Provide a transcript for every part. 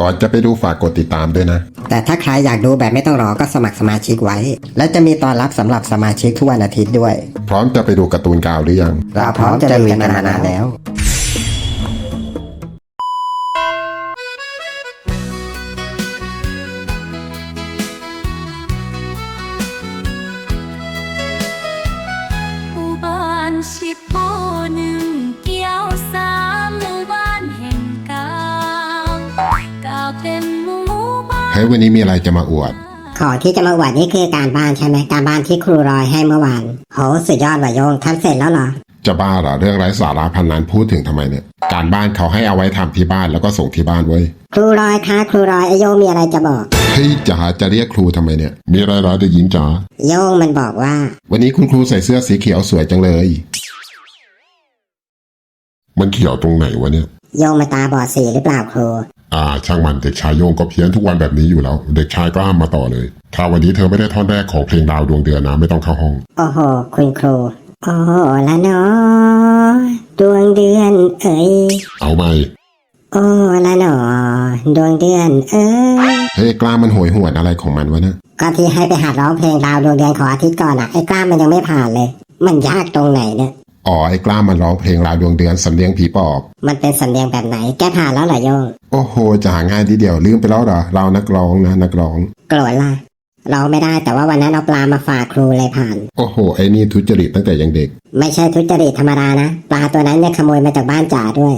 ก่อนจะไปดูฝากกดติดตามด้วยนะ แต่ถ้าใครอยากดูแบบไม่ต้องรอก็สมัครสมาชิกไว้ และจะมีตอนรับสำหรับสมาชิกทุกวันอาทิตย์ด้วย พร้อมจะไปดูการ์ตูนกาวหรือยัง เราพร้อมจะลุยกันมานานแล้ว บ้านเฮ้ยวันนี้มีอะไรจะมาอวด ของที่จะมาอวดนี่คือการบ้านใช่ไหมการบ้านที่ครูรอยให้เมื่อวานโหสุดยอดว่ะโยงทำเสร็จแล้วเหรอ จะบ้าเหรอเรื่องไร้สาระพันนั้นพูดถึงทำไมเนี่ย การบ้านเขาให้เอาไว้ทำที่บ้านแล้วก็ส่งที่บ้านเว้ยครูรอยคะครูรอยไอโยงมีอะไรจะบอก เฮ้ยจ๋าจะเรียกครูทำไมเนี่ย มีอะไรเหรอเด็กหญิงจ๋าโยงมันบอกว่า วันนี้คุณครูใส่เสื้อสีเขียวสวยจังเลย มันเขียวตรงไหนวะเนี่ย โยงมาตาบอดสีหรือเปล่าครู อ่า ช่างมันเด็กชายโยงก็เพี้ยนทุกวันแบบนี้อยู่แล้ว เด็กชายก็ห้ามมาต่อเลยถ้าวันนี้เธอไม่ได้ท่อนแรกของเพลงดาวดวงเดือนนะไม่ต้องเข้าห้องโอ้โหคุณครูโอ้ละเนอดวงเดือนเอ๋ยเอาไหมโอ้ละเนอดวงเดือนเอ๋ยเฮ้ยกล้ามันโหยหวนอะไรของมันวะเนี่ยก็ที่ให้ไปหัดร้องเพลงดาวดวงเดือนของอาทิตย์ก่อนอะไอ้กล้ามมันยังไม่ผ่านเลย มันยากตรงไหนเนี่ย อ๋อไอ้กล้ามันร้องเพลงราวดวงเดือนสำเนียงผีปอบ มันเป็นสำเนียงแบบไหนแกผ่านแล้วเหรอโยงโอ้โหจะหาง่ายทีเดียวลืมไปแล้วเหรอเรานักร้องนะนักร้อง โกรธล่ะร้องไม่ได้แต่ว่าวันนั้นเอาปลามาฝากครูเลยผ่าน โอ้โหไอ้นี่ทุจริตตั้งแต่ยังเด็ก ไม่ใช่ทุจริตธรรมดานะ ปลาตัวนั้นเนี่ยขโมยมาจากบ้านจ่าด้วย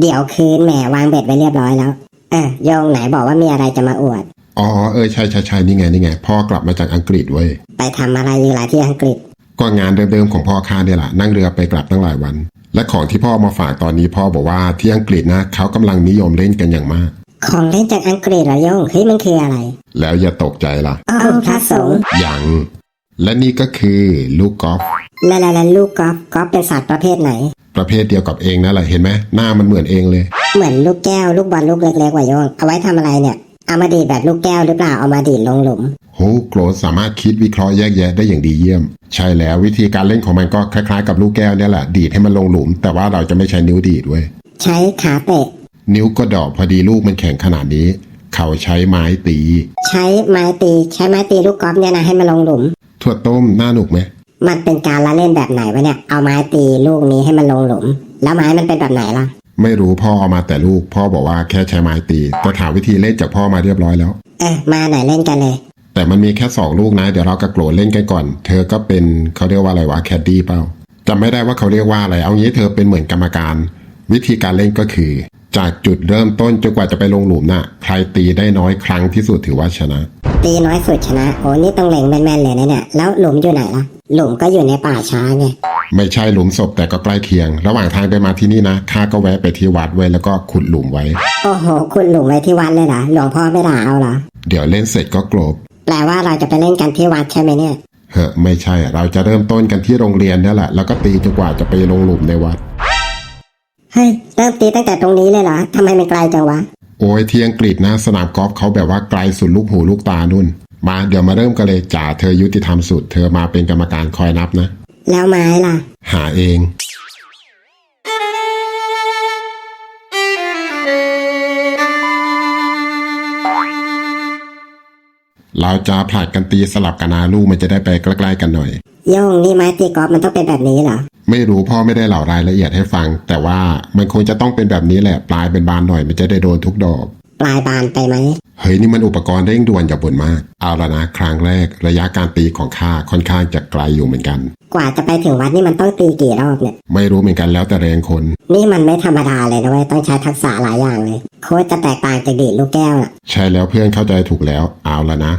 เดี๋ยวคืนแหมวางเบ็ดไว้เรียบร้อยแล้ว เออโยงไหนบอกว่ามีอะไรจะมาอวดอ๋อเออใช่ใช่ใช่นี่ไงนี่ไงพ่อกลับมาจากอังกฤษเว้ยไปทำอะไรอยู่หลายที่อังกฤษ ก็งานเดิมๆของพ่อข้าเนี่ยแหละนั่งเรือไปกลับตั้งหลายวัน และของที่พ่อมาฝากตอนนี้พ่อบอกว่าที่อังกฤษนะเขากำลังนิยมเล่นกันอย่างมาก ของเล่นจากอังกฤษเหรอโยงเฮ้ยมันคืออะไร แล้วอย่าตกใจล่ะอ้าวพระสงฆ์อย่างและนี่ก็คือลูกกอล์ฟแล้วแล้วแล้วลูกกอล์ฟกอล์ฟเป็นสัตว์ประเภทไหน ประเภทเดียวกับเองนั่นแหละเห็นไหมหน้ามันเหมือนเองเลย เหมือนลูกแก้วลูกบอลลูกเล็กๆว่ะโยงเอาไว้ทำอะไรเนี่ย เอามาดีดแบบลูกแก้วหรือเปล่าเอามาดีดลงหลุม โฮโกรธสามารถคิดวิเคราะห์แยกแยะได้อย่างดีเยี่ยม ใช่แล้ววิธีการเล่นของมันก็คล้ายๆกับลูกแก้วเนี่ยแหละดีดให้มันลงหลุม แต่ว่าเราจะไม่ใช้นิ้วดีดเว้ยใช้ขาเตะ นิ้วก็ดอกพอดีลูกมันแข็งขนาดนี้ เขาใช้ไม้ตี ใช้ไม้ตีใช้ไม้ตีลูกกอล์ฟเนี่ยนะให้มันลงหลุม ถั่วต้มน่าหนุกไหมมันเป็นการละเล่นแบบไหนวะเนี่ยเอาไม้ตีลูกนี้ให้มันลงหลุม แล้วไม้มันเป็นแบบไหนล่ะ ไม่รู้พ่อเอามาแต่ลูก พ่อบอกว่าแค่ใช้ไม้ตีแต่ถามวิธีเล่นจากพ่อมาเรียบร้อยแล้วเออมาไหนเล่นกันเลย แต่มันมีแค่สองลูกนะ เดี๋ยวเรากับโกรธเล่นกันก่อน เธอก็เป็นเขาเรียกว่าอะไรวะแคดดี้เปล่าจำไม่ได้ว่าเขาเรียกว่าอะไร เอางี้เธอเป็นเหมือนกรรมการ วิธีการเล่นก็คือ จากจุดเริ่มต้นจนกว่าจะไปลงหลุมน่ะ ใครตีได้น้อยครั้งที่สุดถือว่าชนะ ตีน้อยสุดชนะ โอ้นี่ต้องเล็งแม่นๆเลยนะเนี่ย แล้วหลุมอยู่ไหนล่ะ หลุมก็อยู่ในป่าช้าไง ไม่ใช่หลุมศพแต่ก็ใกล้เคียง ระหว่างทางเดินมาที่นี่นะข้าก็แวะไปที่วัดไว้แล้วก็ขุดหลุมไว้ โอ้โหคุณหลุมไว้ที่วัดเลยเหรอ หลวงพ่อไม่ด่าเอาเหรอ เดี๋ยวเล่นเสร็จก็กลบ แปลว่าเราจะไปเล่นกันที่วัดใช่ไหมเนี่ย เฮ้อไม่ใช่ เราจะเริ่มต้นกันที่โรงเรียนนี่แหละ แล้วก็ตีจนกว่าจะไปลงหลุมในวัด เฮ้ยเริ่มตีตั้งแต่ตรงนี้เลยเหรอทำไมมันไกลจังวะ โอ้ยที่อังกฤษนะ สนามกอล์ฟเขาแบบว่าไกลสุดลูกหูลูกตานุ่น มาเดี๋ยวมาเริ่มกันเลยจ่าเธอยุติธรรมสุด เธอมาเป็นกรรมการคอยนับนะ แล้วไม้ล่ะ หาเอง เราจะผลัดกันตีสลับกันนะลูกมันจะได้ไปใกล้ๆกันหน่อย โย่งนี่ไม้ตีกอล์ฟมันต้องเป็นแบบนี้เหรอ ไม่รู้พ่อไม่ได้เล่ารายละเอียดให้ฟัง แต่ว่ามันคงจะต้องเป็นแบบนี้แหละปลายเป็นบานหน่อยมันจะได้โดนทุกดอก ปลายบานไปไหม เฮ้ยนี่มันอุปกรณ์เร่งด่วนอย่าบ่นมาก เอาละนะครั้งแรกระยะการตีของข้าค่อนข้างจะไกลอยู่เหมือนกัน กว่าจะไปถึงวัดนี่มันต้องตีกี่รอบเนี่ย ไม่รู้เหมือนกันแล้วแต่แรงคน นี่มันไม่ธรรมดาเลยนะเว้ยต้องใช้ทักษะหลายอย่างเลย โค้ชจะแตกต่างจากดีดลูกแก้วน่ะ ใช่แล้วเพื่อนเข้าใจถูกแล้ว เอาละนะ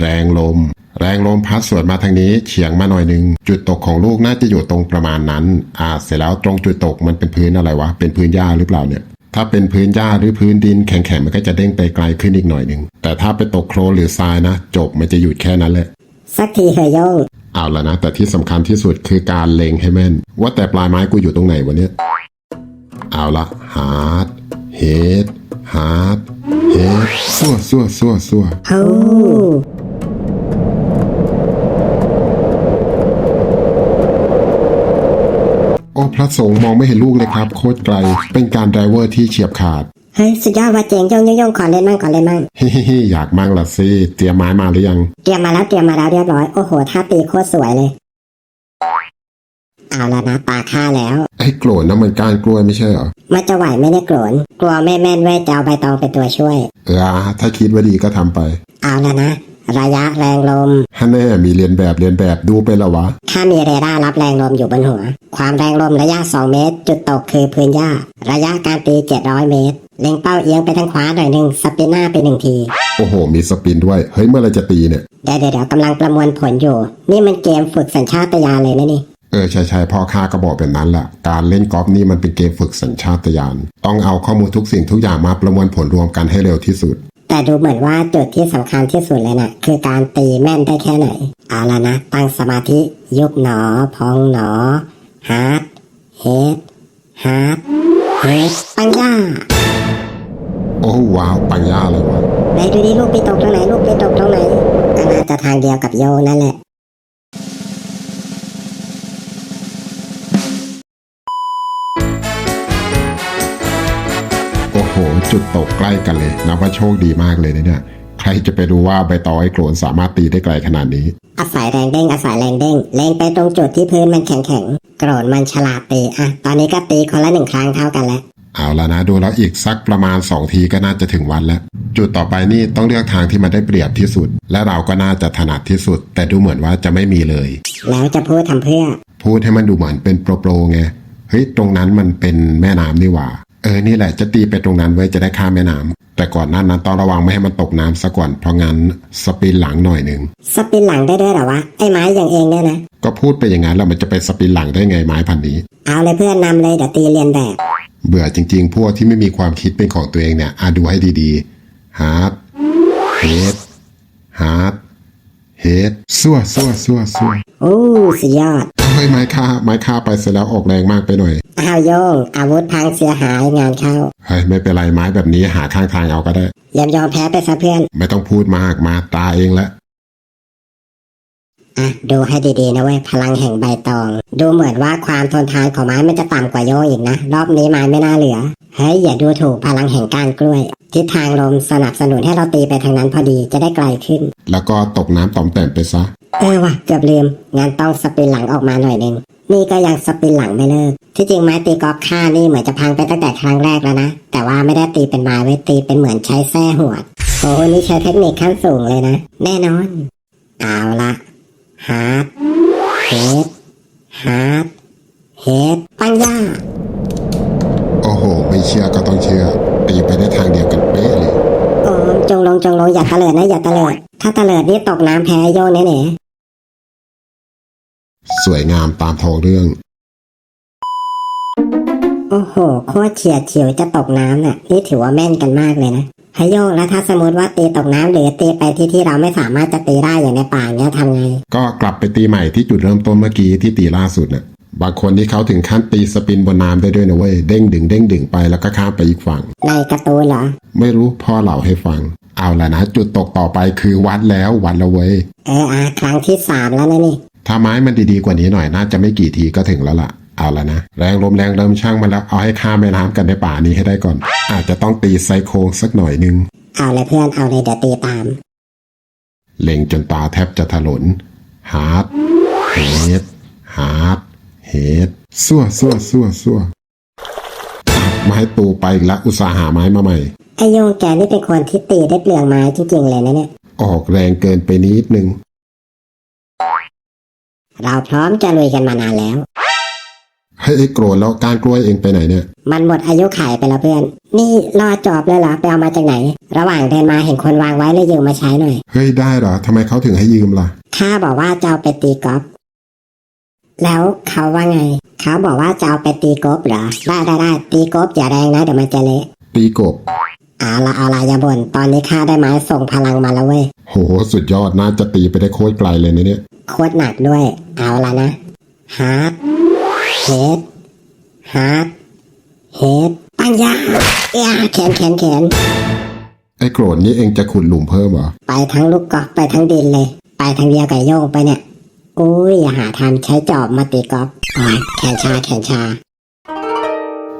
แรงลม แรงลมพัดสวนมาทางนี้เฉียงมาหน่อยหนึง จุดตกของลูกน่าจะอยู่ตรงประมาณนั้น อ่า เสร็จแล้วตรงจุดตกมันเป็นพื้นอะไรวะ เป็นพื้นหญ้าหรือเปล่าเนี่ยถ้าเป็นพื้นหญ้าหรือพื้นดินแข็งๆมันก็จะเด้งไปไกลขึ้นอีกหน่อยหนึ่งแต่ถ้าไปตกโคลนหรือทรายนะ จบมันจะหยุดแค่นั้นแหละ สักทีเฮยโย่ง เอาละนะ แต่ที่สำคัญที่สุดคือการเล็งให้แม่น ว่าแต่ปลายไม้กูอยู่ตรงไหนวะเนี่ยเอาละฮาร์ดเฮดฮาร์ดเฮดซัวซัวซัวซัวโอ้โอ้พระสงฆ์มองไม่เห็นลูกเลยครับ โคตรไกล เป็นการไดรเวอร์ที่เฉียบขาด ฮ้ยสุดยอดว่าเจ๋งโยงโยงโยงขอเล่นมั่งขอเล่นมั่งฮิฮิฮิอยากมั่งละสิเตรียมไม้มาหรือยังเตรียมมาแล้วเตรียมมาแล้วเรียบร้อยโอ้โหท่าตีโคตรสวยเลยเอาละนะตาฆ่าแล้วไอ้โกรธนะมันก้านกล้วยไม่ใช่เหรอมันจะไหวไหม่ได้โกรนกลัวแม่แม่นเว้ยจะเอาใบตองเป็นตัวช่วยเอออะถ้าคิดว่าดีก็ทำไป เอาละนะ ระยะแรงลมฮันแน่มีเรียนแบบเรียนแบบดูไปแล้ววะ ถ้ามีเรดาร์รับแรงลมอยู่บนหัว ความแรงลมระยะ 2 เมตร จุดตกคือพื้นหญ้า ระยะการตี 700 เมตร เล็งเป้าเอียงไปทางขวาหน่อยหนึ่งสปินหน้าไปหนึ่งที โอ้โห มีสปินด้วย เฮ้ยเมื่อไรจะตีเนี่ย เดี๋ยวเดี๋ยวเดี๋ยวกำลังประมวลผลอยู่ นี่มันเกมฝึกสัญชาตญาณเลยนะนี่ เออใช่ใช่พ่อข้าก็บอกแบบนั้นแหละการเล่นกอล์ฟนี่มันเป็นเกมฝึกสัญชาตญาณต้องเอาข้อมูลทุกสิ่งทุกอย่างมาประมวลผลรวมกันให้เร็วที่สุด แต่ดูเหมือนว่าจุดที่สำคัญที่สุดเลยนะ่ะ คือการตีแม่นได้แค่ไหน เอาละนะ ตั้งสมาธิยุบหนอ พองหนอฮาร์ดเฮดฮาร์ดเฮดปังย่าโอ้ว้าวปังย่าเลยวะไหนดูดิลูกไปตกตรงไหนลูกไปตกตรงไหนก็น่าจะทางเดียวกับโยนั่นแหละ จุดตกใกล้กันเลยนับว่าโชคดีมากเลยนะเนี่ยใครจะไปรู้ว่าใบตองไอ้โกรนสามารถตีได้ไกลขนาดนี้ อาศัยแรงเด้งอาศัยแรงเด้งเล็งไปตรงจุดที่พื้นมันแข็งแข็งๆโกรนมันฉลาดตีอะตอนนี้ก็ตีคนละหนึ่งครั้งเท่ากันแล้วเอาละนะดูแล้วอีกสักประมาณ 2 ทีก็น่าจะถึงวันแล้ว จุดต่อไปนี่ต้องเลือกทางที่มันได้เปรียบที่สุด และเราก็น่าจะถนัดที่สุด แต่ดูเหมือนว่าจะไม่มีเลย แล้วจะพูดทำเพื่อ พูดให้มันดูเหมือนเป็นโปรโปรไงเฮ้ยตรงนั้นมันเป็นแม่น้ำนี่หว่า เออ นี่แหละจะตีไปตรงนั้นไว้จะได้ข้ามแม่น้ำแต่ก่อนหน้านั้นต้องระวังไม่ให้มันตกน้ำซะก่อน เพราะงั้นสปินหลังหน่อยหนึ่งสปินหลังได้ด้วยเหรอวะ ไอ้ไม้อย่างเองเนี่ยนะ ก็พูดไปอย่างนั้นแล้วมันจะไปสปินหลังได้ไงไม้พันนี้ เอาเลยเพื่อนนำเลยเดี๋ยวตีเรียนแบบ เบื่อจริง ๆ พวกที่ไม่มีความคิดเป็นของตัวเองเนี่ยอาดูให้ดีๆฮาร์ดเฮดฮาร์ดเฮดซัวซัวซัวซัว โอ้สุดยอดเฮ้ยไม้ค่าไม้ค่าไปเสร็จแล้วออกแรงมากไปหน่อยอ้าวโยง อาวุธพังเสียหายงานเข้า เฮ้ยไม่เป็นไรไม้แบบนี้หาข้างทางเอาก็ได้ ยอมยอมแพ้ไปซะเพื่อน ไม่ต้องพูดมากมาตาเองละอะดูให้ดีๆนะเว้ยพลังแห่งใบตอง ดูเหมือนว่าความทนทานของไม้มันจะต่ำกว่าโยงอีกนะ รอบนี้ไม้ไม่น่าเหลือ เฮ้ยอย่าดูถูกพลังแห่งก้านกล้วย ทิศทางลมสนับสนุนให้เราตีไปทางนั้นพอดีจะได้ไกลขึ้น แล้วก็ตกน้ำต่อมแต้มไปซะ เออว่ะเกือบลืมงานต้องสปินหลังออกมาหน่อยหนึงนี่ก็ยังสปินหลังไม่เลิกที่จริงไม้ตีกอล์ฟค่านี่เหมือนจะพังไปตั้งแต่ครั้งแรกแล้วนะแต่ว่าไม่ได้ตีเป็นไม้ไว้ตีเป็นเหมือนใช้แส้หวดโอ้โหนี่ใช้เทคนิคขั้นสูงเลยนะ แน่นอน เอาละฮาร์ดเฮดฮาร์ดเฮดปังย่า โอ้โห ไม่เชื่อก็ต้องเชื่อตีไปได้ทางเดียวกันเป๊ะเลยโอ้จงลงจงลงอย่าตะเลิดนะอย่าตะเลิด ถ้าตะเลิดนี่ตกน้ำแพ้โยนแน่ๆสวยงามตามทองเรื่อง โอ้โห โคตรเฉียดฉิวจะตกน้ำน่ะ นี่ถือว่าแม่นกันมากเลยนะฮโยงแล้วถ้าสมมติว่าตีตกน้ำหรือตีไปที่ที่เราไม่สามารถจะตีได้อย่างในป่าเนี้ยทำไง ก็กลับไปตีใหม่ที่จุดเริ่มต้นเมื่อกี้ที่ตีล่าสุดน่ะ บางคนที่เขาถึงขั้นตีสปินบนน้ำได้ด้วยนะเว้ยเด้งดึงเด้งดึงไปแล้วก็ข้ามไปอีกฝั่ง ในการ์ตูนเหรอ ไม่รู้พ่อเล่าให้ฟัง เอาละนะ จุดตกต่อไปคือวัดแล้ววัดแล้วเว้ยเอออาครั้งที่สามแล้วนะนี่ ถ้าไม้มันดีๆกว่านี้หน่อยน่าจะไม่กี่ทีก็ถึงแล้วล่ะ เอาละนะ แรงลมแรงเริ่มช่างมาแล้วเอาให้ข้ามแม่น้ำกันในป่านี้ให้ได้ก่อน อาจจะต้องตีไซโครงสักหน่อยนึง เอาเลยเพื่อนเอาเลยเดี๋ยวตีตาม เล็งจนตาแทบจะถลนฮาร์ดเฮดฮาร์ด เฮดซัวซัวซัวซัวอะไม้ตูไปอีกละอุตสาหาไม้มาใหม่ไอโยงแกนี่เป็นคนที่ตีได้เปลืองไม้จริงๆเลยนะเนี่ย ออกแรงเกินไปนิดนึง เราพร้อมจะลุยกันมานานแล้ว ให้ไอ้โกรธแล้วการกล้วยเองไปไหนเนี่ย มันหมดอายุขัยไปแล้วเพื่อน นี่รอจอบเลยเหรอไปเอามาจากไหน ระหว่างเดินมาเห็นคนวางไว้เลยยืมมาใช้หน่อย เฮ้ยได้เหรอทำไมเขาถึงให้ยืมล่ะ ข้าบอกว่าจะเอาไปตีกอล์ฟ แล้วเขาว่าไง เขาบอกว่าจะเอาไปตีกอล์ฟเหรอ ได้ได้ได้ตีกอล์ฟอย่าแรงนะเดี๋ยวมันจะเละตีกบเอาละเอาละอย่าบ่นตอนนี้ข้าได้ไม้ส่งพลังมาแล้วเว้ย โหสุดยอดน่าจะตีไปได้โคตรไกลเลยนะเนี่ย โคตรหนักด้วย เอาละนะฮาร์ดเฮดฮาร์ดเฮดปังยาเอ้ยแขนแขนแขนไอ้โกรธนี่เองจะขุดหลุมเพิ่มเหรอ ไปทั้งลูกกอล์ฟไปทั้งดินเลย ไปทางเดียวกับโยงไปเนี่ย อุ้ยอย่าหาทำใช้จอบมาตีกอล์ฟโอ้ยแขนชาแขนชา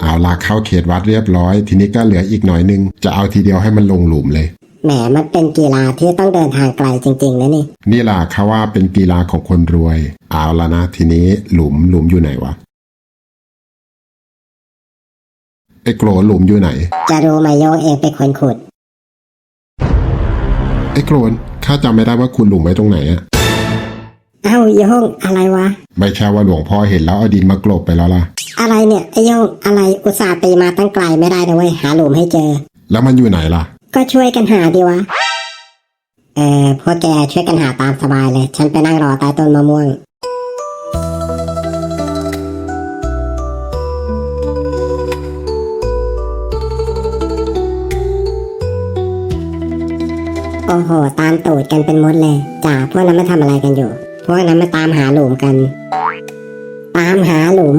เอาลาเข้าเขตวัดเรียบร้อย ทีนี้ก็เหลืออีกหน่อยนึง จะเอาทีเดียวให้มันลงหลุมเลย แหมมันเป็นกีฬาที่ต้องเดินทางไกลจริงๆนะนี่ นี่ล่ะเขาว่าเป็นกีฬาของคนรวย เอาละนะ ทีนี้หลุมหลุมอยู่ไหนวะไอ้โกรนหลุมอยู่ไหน จะรู้ไหมโยงเองเป็นคนขุด ไอ้โกรนข้าจำไม่ได้ว่าคุณหลุมไว้ตรงไหนอะ เอ้าโยงอะไรวะ ไม่ใช่ว่าหลวงพ่อเห็นแล้วเอาดินมากลบไปแล้วล่ะ อะไรเนี่ยไอโยงอะไรอุตส่าห์ตีมาตั้งไกลไม่ได้นะเว้ยหาหลุมให้เจอ แล้วมันอยู่ไหนล่ะ ก็ช่วยกันหาดีวะ เออพวกแกช่วยกันหาตามสบายเลย ฉันไปนั่งรอใต้ต้นมะม่วง โอ้โห ตามตูดกันเป็นมดเลยจ่าพวกนั้นมาทำอะไรกันอยู่ พวกนั้นมาตามหาหลุมกัน ตามหาหลุม